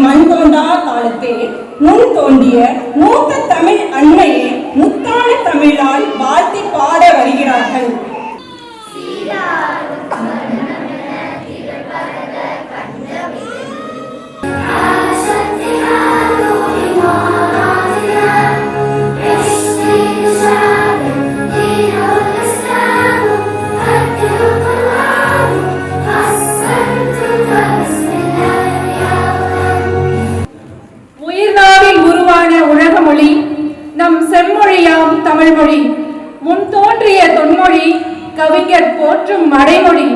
தோன்றி மண் காலத்தே முன் தோண்டிய மூத்த தமிழ் அன்னையை முத்தான தமிழால் வாழ் செம்மொழியாம் தமிழ்மொழி முன் தோன்றிய தொன்மொழி கவிஞர் போற்றும் மடைமொழி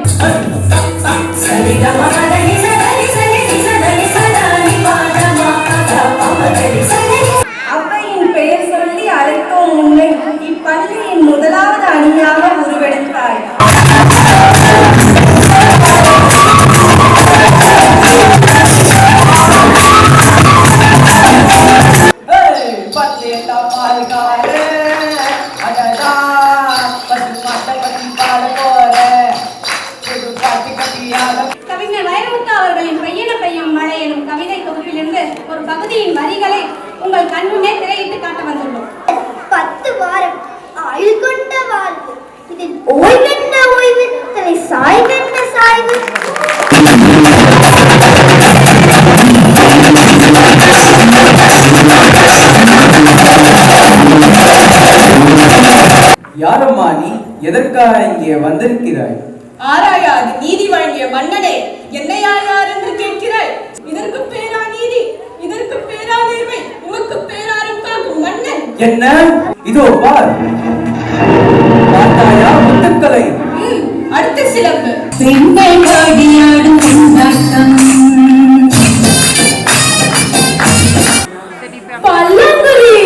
பகுதியின் வரிகளை உங்கள் கண்முன்னே திரையிட்டு காட்ட வந்துள்ளோம். பத்து வாரம் ஆயுள் கொண்ட வாழ்வு. இதில் ஓய்வென்ன ஓய்வு தலை சாய்வென்ன சாய்வு. யாரம்மா நீ? எதற்காக இங்கே வந்திருக்கிறாய்? ஆராயாது நீதி வழங்கிய என்ன? இதோ பார். பார்த்தாயா முத்துக்களை. அடுத்த சிலம்பு. பெண்கள் பாடியாடும் பல்லங்குழி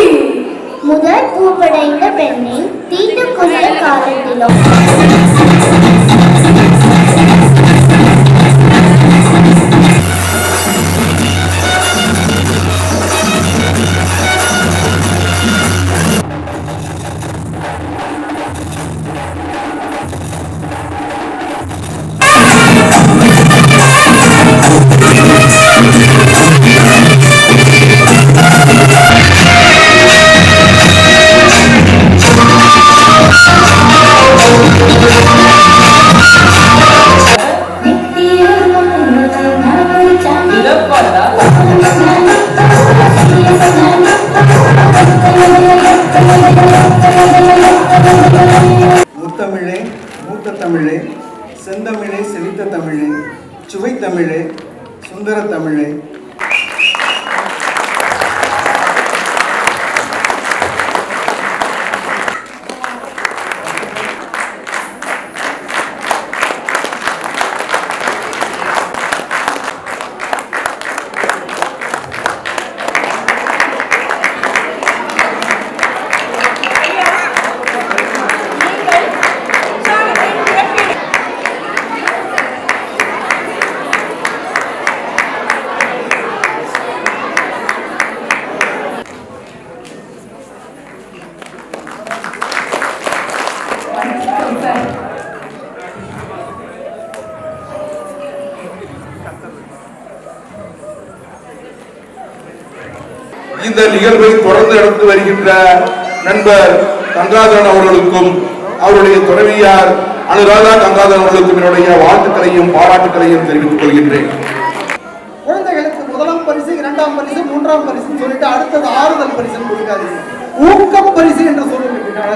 முதல் பூப்படைந்த பெண்ணை தீண்டும் கொண்ட காலத்திலும் தமிழே செந்தமிழே செழித்த தமிழே சுவை தமிழே சுந்தர தமிழே. இந்த நிகழ்வை தொடர்ந்து நடந்து வருகின்ற நண்பர் கங்காதரன் அவர்களுக்கும் அவருடைய துணைவியார் அனுராதா கங்காதரன் அவர்களுக்கும் என்னுடைய வாழ்த்துக்களையும் பாராட்டுக்களையும் தெரிவித்துக் கொள்கின்றேன். குழந்தைகளுக்கு முதலாம் பரிசு இரண்டாம் பரிசு மூன்றாம் பரிசுன்னு சொல்லிட்டு அடுத்தது ஆறுதல் பரிசுன்னு கொடுக்காதீங்க. ஊக்கம் பரிசு என்று சொல்லுங்க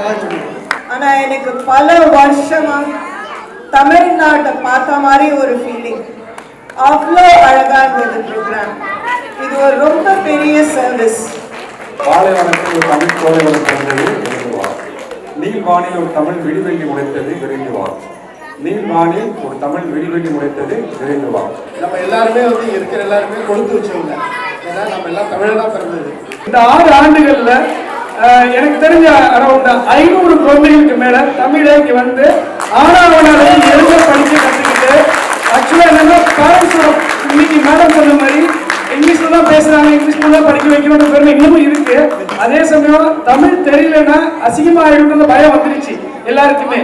ஆனா எனக்கு பல வருஷமா தமிழ்நாட்டை பார்த்த மாதிரி ஒரு ஃபீலிங் அவ்வளோ அழகா இருந்தது ப்ரோக்ராம் இது ஒரு ரொம்ப பெரிய சர்வீஸ் பாலைவனத்தில் ஒரு தமிழ் கோலைவனம் பிறந்தது விரைந்துவார். நீல்வானில் ஒரு தமிழ் விடிவெள்ளி உடைத்தது விரைந்துவார். நீல்வானில் ஒரு தமிழ் விடிவெள்ளி உடைத்தது விரைந்துவார். நம்ம எல்லாருமே வந்து இருக்கிற எல்லாருமே கொடுத்து வச்சவங்க. ஏன்னா நம்ம எல்லாம் தமிழ் தான் பிறந்தது. இந்த ஆறு ஆண்டுகள்ல எனக்கு தெரிஞ்ச அரௌண்ட் ஐநூறு குழந்தைகளுக்கு மேல தமிழை இங்க வந்து ஆனாவனால எழுத படிக்க கத்துக்கிட்டு ஆக்சுவலா என்னன்னா பேரண்ட்ஸோட இன்னைக்கு மேடம் சொன்ன மாதிரி இங்கிலீஷ்ல தான் பேசுறாங்க இங்கிலீஷ்ல தான் படிக்க வைக்கணும்ன்ற பெருமை இன்னமும் இருக்கு. அதே சமயம் தமிழ் தெரியலன்னா அசிங்கமா பயம் வந்துருச்சு எல்லாருக்குமே.